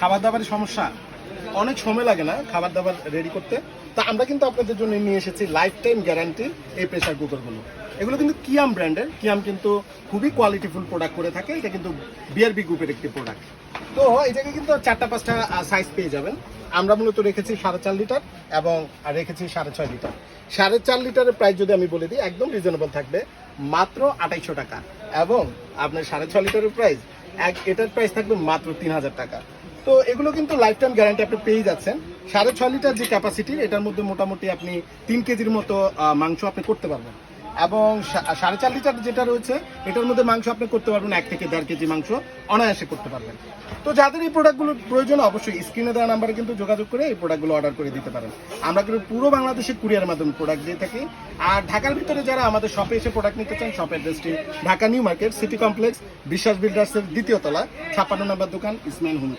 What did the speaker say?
খাবার দাবারের সমস্যা, অনেক সময় লাগে না খাবার দাবার রেডি করতে। তা আমরা কিন্তু আপনাদের জন্য নিয়ে এসেছি লাইফ টাইম গ্যারান্টি এই প্রেশার কুকারগুলো এগুলো কিন্তু কিয়াম ব্র্যান্ডের কিয়াম কিন্তু খুবই কোয়ালিটিফুল প্রোডাক্ট করে থাকে। এটা কিন্তু বিআরবি গ্রুপের একটি প্রোডাক্ট তো এই জায়গায় কিন্তু চারটা পাঁচটা সাইজ পেয়ে যাবেন। আমরা মূলত রেখেছি সাড়ে চার লিটার এবং রেখেছি সাড়ে ছয় লিটার সাড়ে চার লিটারের প্রাইস যদি আমি বলে দিই, একদম রিজনেবল থাকবে মাত্র আঠাইশশো টাকা। এবং আপনার সাড়ে ছয় লিটারের প্রাইস এক এটার প্রাইস থাকবে মাত্র তিন হাজার টাকা। তো এগুলো কিন্তু লাইফ টাইম গ্যারান্টি আপনি পেয়ে যাচ্ছেন। সাড়ে ছয় লিটার যে ক্যাপাসিটি এটার মধ্যে মোটামুটি আপনি তিন কেজির মতো মাংস আপনি করতে পারবেন। এবং সাড়ে চার লিটার যেটা রয়েছে, এটার মধ্যে মাংস আপনি করতে পারবেন এক থেকে দেড় কেজি মাংস অনায়াসে করতে পারবেন। তো যাদের এই প্রোডাক্টগুলোর প্রয়োজন, অবশ্যই স্ক্রিনে দেওয়া নাম্বারে কিন্তু যোগাযোগ করে এই প্রোডাক্টগুলো অর্ডার করে দিতে পারেন। আমরা কিন্তু পুরো বাংলাদেশে কুরিয়ার মাধ্যমে প্রোডাক্ট দিয়ে থাকি। আর ঢাকার ভিতরে যারা আমাদের শপে এসে প্রোডাক্ট নিতে চান শপের অ্যাড্রেসটি Dhaka New Market City Complex Biswas বিল্ডার্সের দ্বিতীয় তলা, ছাপ্পান্ন নম্বর দোকান ইসমাইল হোম